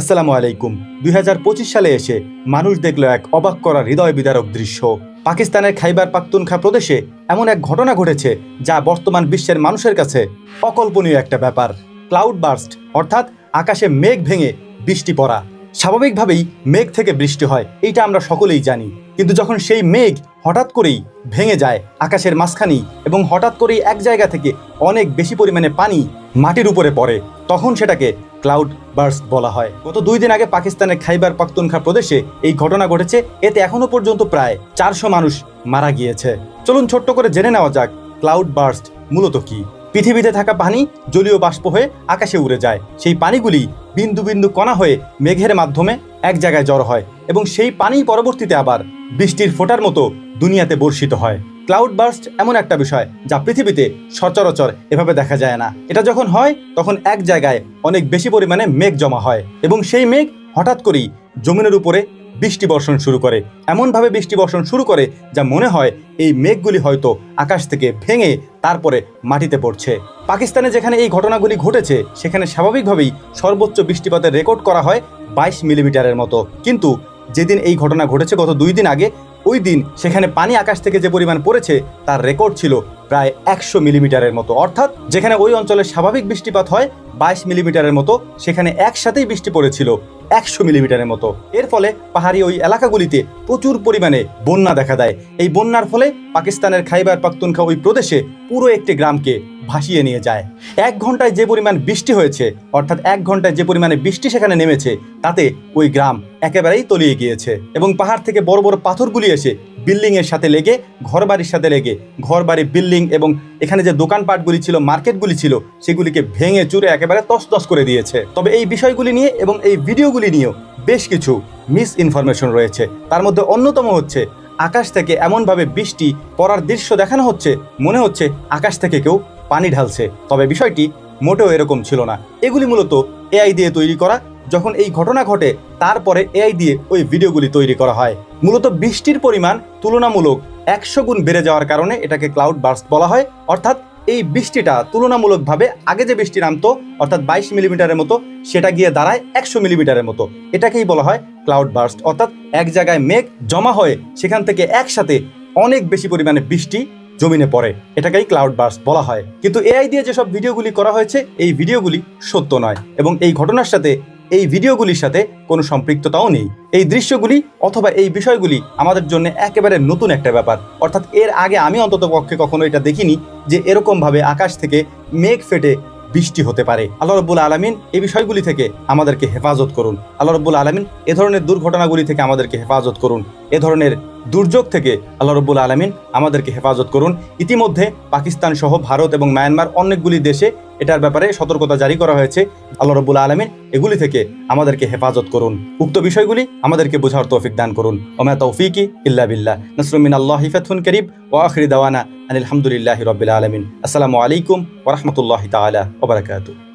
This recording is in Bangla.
আসসালামু আলাইকুম। দুই হাজার পঁচিশ সালে এসে মানুষ দেখল এক অবাক করা হৃদয় বিদারক দৃশ্য। পাকিস্তানের খাইবার পাখতুনখা প্রদেশে এমন এক ঘটনা ঘটেছে যা বর্তমান বিশ্বের মানুষের কাছে অকল্পনীয় একটা ব্যাপার। ক্লাউড বার্স্ট, অর্থাৎ আকাশে মেঘ ভেঙে বৃষ্টি পড়া। স্বাভাবিকভাবেই মেঘ থেকে বৃষ্টি হয়, এইটা আমরা সকলেই জানি। কিন্তু যখন সেই মেঘ হঠাৎ করেই ভেঙে যায় আকাশের মাঝখানেই এবং হঠাৎ করেই এক জায়গা থেকে অনেক বেশি পরিমাণে পানি মাটির উপরে পড়ে, তখন সেটাকে ক্লাউড বার্স্ট বলা হয়। গত দুই দিন আগে পাকিস্তানের খাইবার পাখতুনখা প্রদেশে এই ঘটনা ঘটেছে। এতে এখনও পর্যন্ত প্রায় চারশো মানুষ মারা গিয়েছে। চলুন ছোট্ট করে জেনে নেওয়া যাক ক্লাউড বার্স্ট মূলত কি। পৃথিবীতে থাকা পানি জলীয় বাষ্প হয়ে আকাশে উড়ে যায়। সেই পানিগুলি বিন্দু বিন্দু কণা হয়ে মেঘের মাধ্যমে এক জায়গায় জড়ো হয় এবং সেই পানি পরবর্তীতে আবার বৃষ্টির ফোঁটার মতো দুনিয়াতে বর্ষিত হয়। ক্লাউড বার্স্ট এমন একটা বিষয় যা পৃথিবীতে সচরাচর এভাবে দেখা যায় না। এটা যখন হয়, তখন এক জায়গায় অনেক বেশি পরিমাণে মেঘ জমা হয় এবং সেই মেঘ হঠাৎ করেই জমিনের উপরে বৃষ্টি বর্ষণ শুরু করে। এমনভাবে বৃষ্টি বর্ষণ শুরু করে যা মনে হয় এই মেঘগুলি হয়তো আকাশ থেকে ভেঙে তারপরে মাটিতে পড়ছে। পাকিস্তানে যেখানে এই ঘটনাগুলি ঘটেছে, সেখানে স্বাভাবিকভাবেই সর্বোচ্চ বৃষ্টিপাতের রেকর্ড করা হয় বাইশ মিলিমিটারের মতো। কিন্তু যেদিন এই ঘটনা ঘটেছে, গত দুই দিন আগে ওই দিন সেখানে পানি আকাশ থেকে যে পরিমাণ পড়েছে, তার রেকর্ড ছিল প্রায় একশো মিলিমিটারের মতো। অর্থাৎ যেখানে ওই অঞ্চলে স্বাভাবিক বৃষ্টিপাত হয়, বাইশ মিলিমিটারের মতো, সেখানে একসাথেই বৃষ্টি পড়েছিল। একশো মিলিমিটারের মতো। এর ফলে পাহাড়ি ওই এলাকাগুলিতে প্রচুর পরিমাণে বন্যা দেখা দেয়। এই বন্যার ফলে পাকিস্তানের খাইবার পাখতুনখা ওই প্রদেশে পুরো একটি গ্রামকে ভাসিয়ে নিয়ে যায়। এক ঘন্টায় যে পরিমাণ বৃষ্টি হয়েছে, অর্থাৎ এক ঘন্টায় যে পরিমাণে বৃষ্টি সেখানে নেমেছে, তাতে ওই গ্রাম একেবারেই তলিয়ে গিয়েছে এবং পাহাড় থেকে বড় বড় পাথরগুলি এসে বিল্ডিংয়ের সাথে লেগে, ঘরবাড়ির সাথে লেগে, ঘরবাড়ি, বিল্ডিং এবং এখানে যে দোকানপাটগুলি ছিল, মার্কেটগুলি ছিল, সেগুলিকে ভেঙে চুরে একেবারে তছতছ করে দিয়েছে। তবে এই বিষয়গুলি নিয়ে এবং এই ভিডিওগুলি নিয়েও বেশ কিছু মিস ইনফরমেশন রয়েছে। তার মধ্যে অন্যতম হচ্ছে, আকাশ থেকে এমনভাবে বৃষ্টি পড়ার দৃশ্য দেখানো হচ্ছে, মনে হচ্ছে আকাশ থেকে কেউ পানি ঢালছে। তবে বিষয়টি মোটেও এরকম ছিল না। এগুলি মূলত এআই দিয়ে তৈরি করা। যখন এই ঘটনা ঘটে, তারপরে এআই দিয়ে ওই ভিডিওগুলি তৈরি করা হয়। মূলত বৃষ্টির পরিমাণ তুলনামূলক একশো গুণ বেড়ে যাওয়ার কারণে এটাকে ক্লাউড বার্স্ট বলা হয়। অর্থাৎ এই বৃষ্টিটা তুলনামূলকভাবে আগে যে বৃষ্টি নামতো, অর্থাৎ বাইশ মিলিমিটারের মতো, সেটা গিয়ে দাঁড়ায় একশো মিলিমিটারের মতো। এটাকেই বলা হয় ক্লাউড বার্স্ট অর্থাৎ এক জায়গায় মেঘ জমা হয়ে সেখান থেকে একসাথে অনেক বেশি পরিমাণে বৃষ্টি জমিনে পড়ে। এটাকেই ক্লাউড বার্স্ট বলা হয়। কিন্তু এআই দিয়ে যেসব ভিডিওগুলি করা হয়েছে, এই ভিডিওগুলি সত্য নয়। এবং এই ঘটনার সাথে এই ভিডিওগুলির সাথে কোনো সম্পৃক্ততাও নেই। এই দৃশ্যগুলি অথবা এই বিষয়গুলি আমাদের জন্য একেবারে নতুন একটা ব্যাপার। অর্থাৎ এর আগে আমি অন্তত পক্ষে কখনো এটা দেখিনি যে এরকমভাবে আকাশ থেকে মেঘ ফেটে বৃষ্টি হতে পারে। আল্লাহ রব্বুল আলমিন এই বিষয়গুলি থেকে আমাদেরকে হেফাজত করুন। আল্লাহ রব্বুল আলমিন এ ধরনের দুর্ঘটনাগুলি থেকে আমাদেরকে হেফাজত করুন। এ ধরনের দুর্যোগ থেকে আল্লাহ রব্বুল আলমিন আমাদেরকে হেফাজত করুন। ইতিমধ্যে পাকিস্তান সহ ভারত এবং মায়ানমার অনেকগুলি দেশে এটার ব্যাপারে সতর্কতা জারি করা হয়েছে। আল্লাহ রব্বুল আলমিন এগুলি থেকে আমাদেরকে হেফাজত করুন। উক্ত বিষয়গুলি আমাদেরকে বোঝার তৌফিক দান করুন। ওমা তৌফিকি ইল্লা বিল্লাহ। নসরুমিন আল্লাহ হিফাতুন করিব ও আখরি দাওয়ানা আনিল হামদুলিল্লাহ রবিল আলমিন। আসসালামু আলাইকুম ওরহমতুল্লাহ তালা ওবরাকাতু